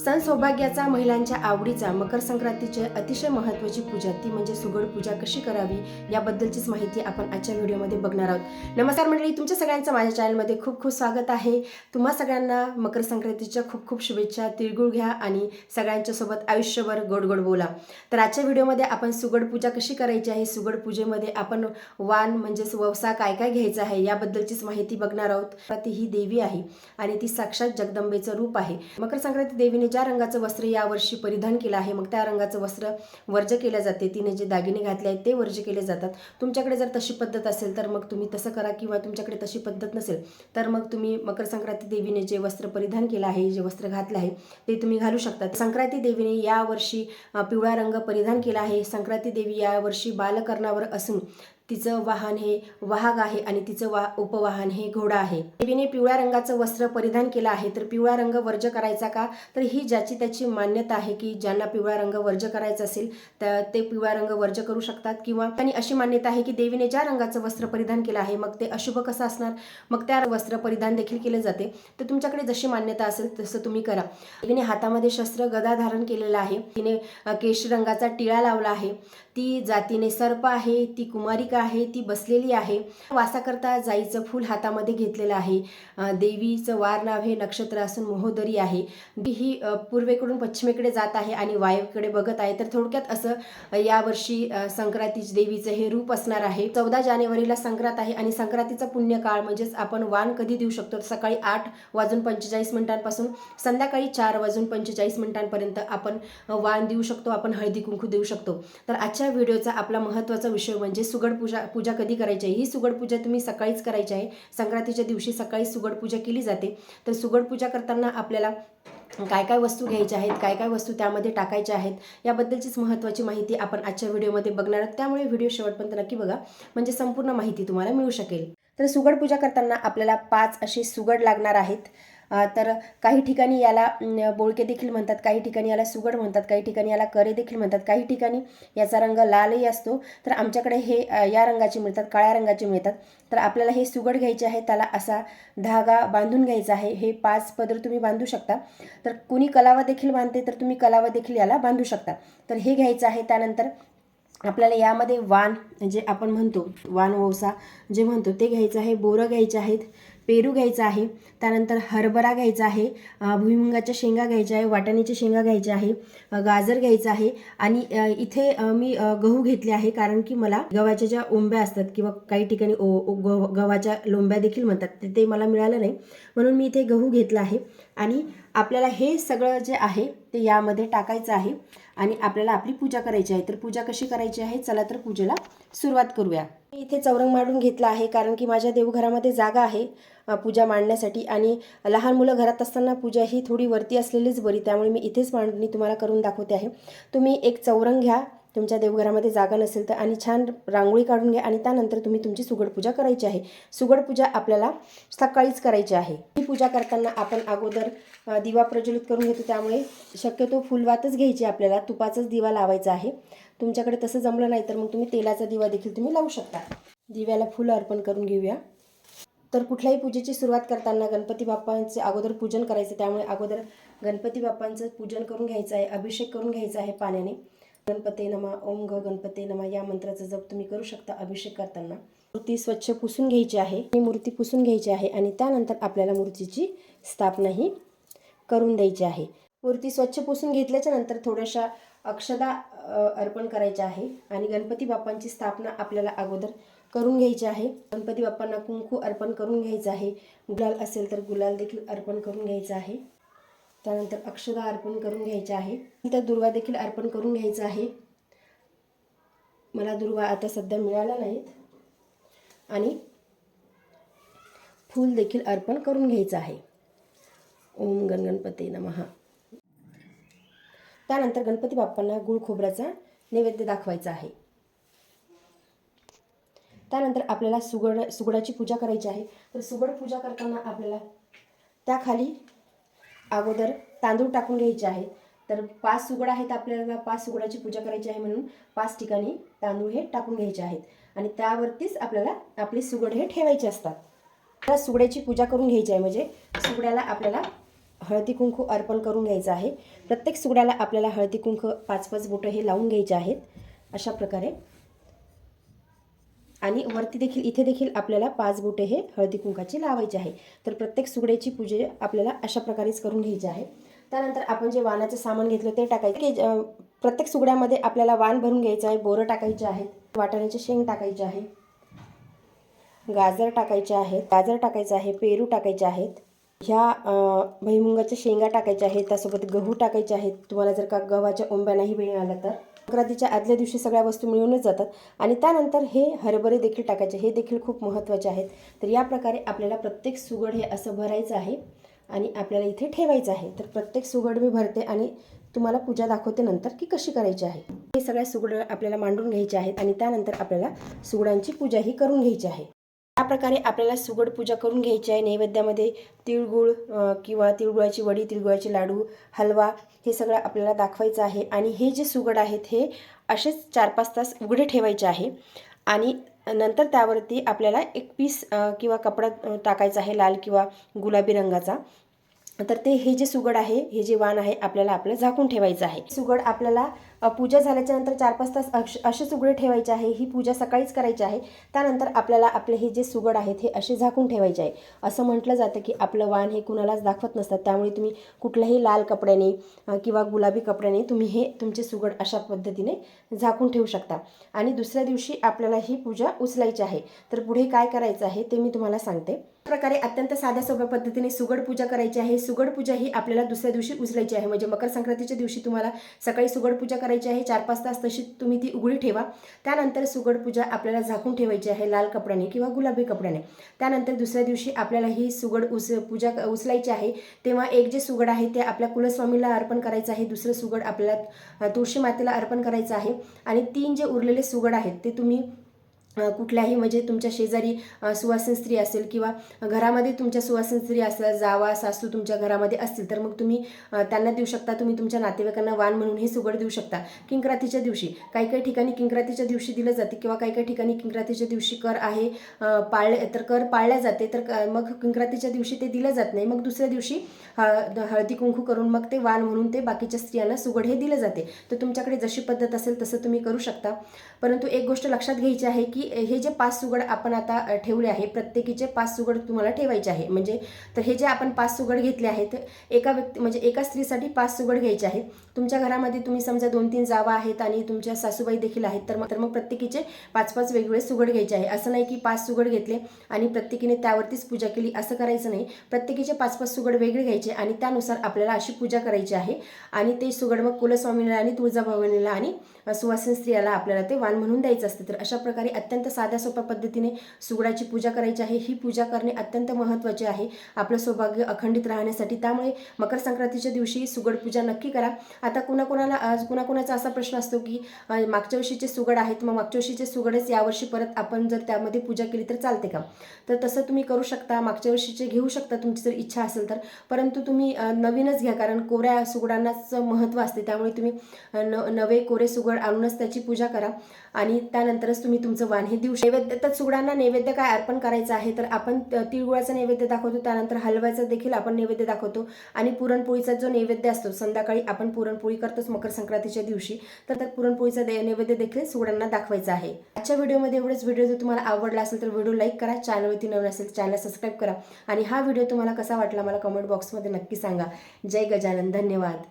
सण सौभाग्याचा महिलांच्या आवडीचा मकर संक्रांतीची अतिशय महत्त्वाची पूजा. ती म्हणजे सुगड पूजा कशी करावी याबद्दलचीच माहिती आपण आजच्या व्हिडिओमध्ये बघणार आहोत. नमस्कार मंडळी तुमच्या सगळ्यांचं माझ्या चॅनलमध्ये खूप खूप स्वागत आहे. तुम्हा सगळ्यांना मकर संक्रांतीच्या खूप खूप शुभेच्छा तिळगुळ घ्या आणि सगळ्यांच्या सोबत आयुष्यभर गोड गोड बोला. तर आजच्या व्हिडिओमध्ये आपण सुगड पूजा कशी करायची आहे सुगड पूजेमध्ये आपण वान म्हणजेच ववसा काय काय घ्यायचा आहे याबद्दलचीच माहिती बघणार आहोत. ती ही देवी आहे आणि ती साक्षात जगदंबेचं रूप आहे. मकर संक्रांती देवीने ज्या रंगाचं वस्त्र यावर्षी परिधान केलं आहे मग त्या रंगाचं वस्त्र वर्ज केलं जाते. तिने जे दागिने घातले आहेत ते वर्ज केले जातात. तुमच्याकडे जर तशी पद्धत असेल तर मग तुम्ही तसं करा किंवा तुमच्याकडे तशी पद्धत नसेल तर मग तुम्ही मकर संक्रांती देवीने जे वस्त्र परिधान केलं आहे जे वस्त्र घातलं आहे ते तुम्ही घालू शकता. संक्रांती देवीने यावर्षी पिवळा रंग परिधान केला आहे. संक्रांती देवी यावर्षी बालकर्णावर असून तिचं वाहन हे वाहक आहे आणि तिचं वा उपवाहन हे घोडा आहे. देवीने पिवळ्या रंगाचं वस्त्र परिधान केलं आहे. तर पिवळा रंग वर्ज करायचा का? तर ही ज्याची त्याची मान्यता आहे की ज्यांना पिवळा रंग वर्ज करायचा असेल तर ते पिवळा रंग वर्ज करू शकतात किंवा आणि अशी मान्यता आहे की देवीने ज्या रंगाचं वस्त्र परिधान केलं आहे मग ते अशुभ कसं असणार? मग त्या वस्त्र परिधान देखील केले जाते. तर तुमच्याकडे जशी मान्यता असेल तसं तुम्ही करा. देवीने हातामध्ये शस्त्र गदा धारण केलेलं आहे. तिने केश केशरी रंगाचा टिळा लावला आहे. ती जातीने सर्प आहे ती कुमारी कुमारिका आहे ती बसलेली आहे. वासाकरता जाईचं फूल हातामध्ये घेतलेलं आहे. देवीचं वार नाव हे नक्षत्र असून मोहोदरी आहे. ही पूर्वेकडून पश्चिमेकडे जात आहे आणि वायव्येकडे बघत आहे. तर थोडक्यात असं यावर्षी संक्रांती देवीचं हे रूप असणार आहे. चौदा जानेवारीला संक्रांत आहे आणि संक्रांतीचा पुण्यकाळ म्हणजेच आपण वाण कधी देऊ शकतो? सकाळी आठ वाजून पंचेचाळीस मिनिटांपासून संध्याकाळी चार वाजून पंचेचाळीस मिनिटांपर्यंत आपण वाण देऊ शकतो. आपण हळदी कुंकू देऊ शकतो. तर आजच्या व्हिडिओचा आपला महत्त्वाचा विषय म्हणजे सुगड पूजा पूजा कधी करायची आहे? ही सुगड पूजा तुम्ही सकाळीच करायची आहे. संक्रांतीच्या दिवशी सकाळी सुगड पूजा केली जाते. तर सुगड पूजा करताना आपल्याला काय काय वस्तू घ्यायच्या आहेत? काय काय वस्तू त्यामध्ये टाकायच्या आहेत? याबद्दलचीच महत्त्वाची माहिती आपण आजच्या व्हिडिओमध्ये बघणार आहोत. त्यामुळे व्हिडिओ शेवटपर्यंत नक्की बघा. म्हणजे संपूर्ण माहिती तुम्हाला मिळू शकेल. तर सुगड पूजा करताना आपल्याला पाच असे सुगड लागणार आहेत. तर काही ठिकाणी याला बोळके देखील म्हणतात काही ठिकाणी याला सुगड म्हणतात काही ठिकाणी याला करे देखील म्हणतात काही ठिकाणी याचा रंग लालही असतो. तर आमच्याकडे हे या रंगाचे मिळतात काळ्या रंगाचे मिळतात. तर आपल्याला हे सुगड घ्यायचे आहे त्याला असा धागा बांधून घ्यायचा आहे. हे पाच पदर तुम्ही बांधू शकता. तर कुणी कलावा देखील बांधते तर तुम्ही कलावा देखील याला बांधू शकता. तर हे घ्यायचं आहे त्यानंतर आपल्याला यामध्ये वाण जे आपण म्हणतो वान ओसा जे म्हणतो ते घ्यायचं आहे. बोरं घ्यायचे आहेत. पेरू घ्यायचा आहे त्यानंतर हरभरा घ्यायचा आहे भुईमुंगाच्या भुईमुगाच्या शेंगा घ्यायच्या आहे वाटाण्याच्या शेंगा घ्यायच्या आहे गाजर घ्यायचं आहे आणि इथे मी गहू घेतले आहे कारण की मला गव्हाच्या ज्या ओंब्या असतात किंवा काही ठिकाणी ओ गव- गव्हाच्या लोंब्या देखील म्हणतात ते मला मिळालं नाही. म्हणून मी इथे गहू घेतला आहे आणि आपल्याला हे सगळं जे आहे ते यामध्ये टाकायचं आहे आणि आपल्याला आपली पूजा करायची आहे. तर पूजा कशी करायची आहे? चला तर पूजेला सुरुवात करूया. मी इथे चौरंग मांडून घेतला आहे कारण की माझ्या देवघरामध्ये जागा आहे पूजा मांडण्यासाठी. आणि लहान मुलं घरात असताना पूजा ही थोडी वरती असलेलीच बरी त्यामुळे मी इथेच मांडणी तुम्हाला करून दाखवते आहे. तुम्ही एक चौरंग घ्या. तुमच्या देवघरामध्ये जागा नसेल तर आणि छान रांगोळी काढून घ्या आणि त्यानंतर तुम्ही तुमची सुगड पूजा करायची आहे. सुगड पूजा आपल्याला सकाळीच करायची आहे. ही पूजा करताना आपण अगोदर दिवा प्रज्वलित करून घेतो. त्यामुळे शक्यतो फुलवातच घ्यायची आपल्याला. तुपाचाच दिवा लावायचा आहे. तुमच्याकडे तसं जमलं नाही तर मग तुम्ही तेलाचा दिवा देखील तुम्ही लावू शकता. दिव्याला फुलं अर्पण करून घेऊया. तर कुठल्याही पूजेची सुरुवात करताना गणपती बाप्पांचे अगोदर पूजन करायचं. त्यामुळे अगोदर गणपती बाप्पांचं पूजन करून घ्यायचं आहे. अभिषेक करून घ्यायचा आहे पाण्याने. गणपते नमा ओम ग गणपते नमा या मंत्राचा जप तुम्ही करू शकता अभिषेक करताना. मूर्ती स्वच्छ पुसून घ्यायची आहे. ही मूर्ती पुसून घ्यायची आहे आणि त्यानंतर आपल्याला मूर्तीची स्थापना ही करून द्यायची आहे. मूर्ती स्वच्छ पुसून घेतल्याच्या नंतर थोड्याशा अक्षदा अर्पण करायच्या आहे आणि गणपती बाप्पांची स्थापना आपल्याला अगोदर करून घ्यायची आहे. गणपती बाप्पांना कुंकू अर्पण करून घ्यायचं आहे. गुलाल असेल तर गुलाल देखील अर्पण करून घ्यायचं आहे. त्यानंतर अक्षदा अर्पण करून घ्यायच्या आहे. नंतर दुर्वा देखील अर्पण करून घ्यायचं आहे. मला दुर्वा आता सध्या मिळाल्या नाहीत आणि फूल देखील अर्पण करून घ्यायचं आहे. ओम गण गणपती नमः. त्यानंतर गणपती बाप्पांना गुळ खोबऱ्याचा नैवेद्य दाखवायचा आहे. त्यानंतर आपल्याला सुगड सुगडाची पूजा करायची आहे. तर सुगड पूजा करताना आपल्याला त्याखाली अगोदर तांदूळ टाकून घ्यायचे आहेत. तर पाच सुगड आहेत आपल्याला पाच सुगडाची पूजा करायची आहे म्हणून पाच ठिकाणी तांदूळ हे टाकून घ्यायचे आहेत. आणि त्यावरतीच आपल्याला आपले सुगड हे ठेवायचे असतात. त्या सुगड्याची पूजा करून घ्यायची आहे म्हणजे सुगड्याला आपल्याला हळदी कुंकू अर्पण करून घ्यायचं आहे. प्रत्येक सुगड्याला आपल्याला हळदी कुंकू पाच पाच बोटं हे लावून घ्यायचे आहेत. अशा प्रकारे आणि वरती देखील इथे देखील आपल्याला पाच बोटे हे हळदी कुंकाचे लावायचे आहे. तर प्रत्येक सुगड्याची पूजे आपल्याला अशा प्रकारेच करून घ्यायची आहे. त्यानंतर आपण जे वाणाचं सामान घेतलं ते टाकायचं. की प्रत्येक सुगड्यामध्ये आपल्याला वाण भरून घ्यायचं आहे बोरं टाकायचे आहेत वाटाण्याचे शेंग टाकायचे आहे गाजर टाकायचे आहेत गाजर टाकायचं आहे पेरू टाकायचे आहेत ह्या अं, शेंगा टाकायच्या आहेत त्यासोबत गहू टाकायचे आहेत. तुम्हाला जर का गव्हाच्या ओंब्या नाही मिळाल्या तर. संक्रांतीच्या आदल्या दिवशी सगळ्या वस्तू मिळूनच जातात आणि त्यानंतर हे हरभरे देखील टाकायचे. हे देखील खूप महत्त्वाचे आहेत. तर या प्रकारे आपल्याला प्रत्येक सुगड हे असं भरायचं आहे आणि आपल्याला इथे ठेवायचं आहे. तर प्रत्येक सुगड मी भरते आणि तुम्हाला पूजा दाखवते नंतर की कशी करायची आहे. हे सगळ्या सुगड आपल्याला मांडून घ्यायचे आहेत आणि त्यानंतर आपल्याला सुगडांची पूजाही करून घ्यायची आहे. या प्रकारे आपल्याला सुगड पूजा करून घ्यायची आहे. नैवेद्यामध्ये तिळगुळ किंवा तिळगुळाची वडी तिळगुळाचे लाडू हलवा हे सगळं आपल्याला दाखवायचं आहे. आणि हे जे सुगड आहेत हे असेच चार पाच तास उघडे ठेवायचे आहे. आणि नंतर त्यावरती आपल्याला एक पीस किंवा कपडा टाकायचा आहे लाल किंवा गुलाबी रंगाचा. तर ते हे जे सुगड आहे हे जे वाण आहे आपल्याला आपलं झाकून ठेवायचं आहे. सुगड आपल्याला पूजा झाल्याच्यानंतर चार पाच तास अक्ष असे सुगडे ठेवायचे आहे ही पूजा सकाळीच करायची आहे. त्यानंतर आपल्याला आपले हे जे सुगड आहेत हे असे झाकून ठेवायचे आहे. असं म्हटलं जातं की आपलं वाण हे कुणालाच दाखवत नसतात त्यामुळे तुम्ही कुठल्याही लाल कपड्याने किंवा गुलाबी कपड्याने तुम्ही हे तुमचे सुगड अशा पद्धतीने झाकून ठेवू शकता. आणि दुसऱ्या दिवशी आपल्याला ही पूजा उचलायची आहे. तर पुढे काय करायचं आहे ते मी तुम्हाला सांगते. प्रकारे अत्यंत साध्या सोप्या पद्धतीने सुगड पूजा करायची आहे. सुगड पूजा ही आपल्याला दुसऱ्या दिवशी उचलायची आहे. म्हणजे मकर संक्रांतीच्या दिवशी तुम्हाला सकाळी सुगड पूजा करायची आहे. चार पाच तास तशी तुम्ही ती उघडी ठेवा. त्यानंतर सुगड पूजा आपल्याला झाकून ठेवायची आहे लाल कपड्याने किंवा गुलाबी कपड्याने. त्यानंतर दुसऱ्या दिवशी आपल्याला ही सुगड उस पूजा उचलायची आहे. तेव्हा एक जे सुगड आहे ते आपल्या कुलस्वामीला अर्पण करायचं आहे. दुसरं सुगड आपल्याला तुळशी मातेला अर्पण करायचं आहे. आणि तीन जे उरलेले सुगड आहेत ते तुम्ही कुठल्याही म्हणजे तुमच्या शेजारी सुवासिन स्त्री असेल किंवा घरामध्ये तुमच्या सुवासिन स्त्री असेल जावा सासू तुमच्या घरामध्ये असतील तर मग तुम्ही त्यांना देऊ शकता. तुम्ही तुमच्या नातेवाईकांना वाण म्हणून हे सुगड देऊ शकता. किंक्रातीच्या दिवशी काही काही ठिकाणी किंक्रातीच्या दिवशी दिलं जाते किंवा काही काही ठिकाणी किंक्रातीच्या दिवशी कर आहे पाळले तर कर पाळल्या जाते तर क- मग किंक्रातीच्या दिवशी ते दिलं जात नाही. मग दुसऱ्या दिवशी हळद हळदी कुंकू करून मग ते वाण म्हणून ते बाकीच्या स्त्रियांना सुगड हे दिलं जाते. तर तुमच्याकडे जशी पद्धत असेल तसं तुम्ही करू शकता. परंतु एक गोष्ट लक्षात घ्यायची आहे की हे जे पाच सुगड आपण आता ठेवले आहे प्रत्येकीचे पाच सुगड तुम्हाला ठेवायचे आहे. म्हणजे तर हे जे आपण पाच सुगड घेतले आहेत एका व्यक्ती म्हणजे एका स्त्रीसाठी पाच सुगड घ्यायचे आहेत. तुमच्या घरामध्ये तुम्ही समजा दोन तीन जावा आहेत आणि तुमच्या सासूबाई देखील आहेत तर मग तर मग प्रत्येकीचे पाच पाच वेगवेगळे सुगड घ्यायचे आहे. असं नाही की पाच सुगड घेतले आणि प्रत्येकीने त्यावरतीच पूजा केली असं करायचं नाही. प्रत्येकीचे पाच पाच सुगड वेगळे घ्यायचे आणि त्यानुसार आपल्याला अशी पूजा करायची आहे. आणि ते सुगड मग कुलस्वामीला आणि तुळजाभवानीला आणि सुवासिन स्त्रियाला आपल्याला ते वाण म्हणून द्यायचं असतं. तर अशा प्रकारे अत्यंत साध्या सोप्या पद्धतीने सुगडाची पूजा करायची आहे. ही पूजा करणे अत्यंत महत्त्वाचे आहे आपलं सौभाग्य अखंडित राहण्यासाठी. त्यामुळे मकर संक्रांतीच्या दिवशी सुगड पूजा नक्की करा. आता कुणाकुणाला आज कुणाकुणाचा असा प्रश्न असतो की मागच्या वर्षीचे सुगड आहेत मग मागच्या वर्षीचे सुगडच यावर्षी परत आपण जर त्यामध्ये पूजा केली तर चालते का? तर तसं तुम्ही करू शकता. मागच्या वर्षीचे घेऊ शकता तुमची जर इच्छा असेल तर. परंतु तुम्ही नवीनच घ्या कारण कोऱ्या सुगडांनाच महत्त्व असते. त्यामुळे तुम्ही न नवे कोरे सुगड आणूनच त्याची पूजा करा. आणि त्यानंतरच तुम्ही तुमचं वाण हे देऊ शकता. नैवेद्य तर सुगडांना नैवेद्य काय अर्पण करायचं आहे तर आपण तिळगुळाचं तिळगुळाचा नैवेद्य दाखवतो. त्यानंतर हलव्याचा देखील आपण नैवेद्य दाखवतो. आणि पुरणपोळीचा जो नैवेद्य असतो संध्याकाळी आपण पुरणपोळी करतोच मकर संक्रांतीच्या दिवशी. तर त्या पुरणपोळीचा दे- नैवेद्य देखील सुगडांना दाखवायचा आहे. आजच्या व्हिडिओमध्ये एवढंच. व्हिडिओ जर तुम्हाला आवडला असेल तर व्हिडिओ लाईक करा. चॅनलवरती नवीन असेल चॅनल सबस्क्राईब करा. आणि हा व्हिडिओ तुम्हाला कसा वाटला मला कमेंट बॉक्समध्ये नक्की सांगा. जय गजानन. धन्यवाद.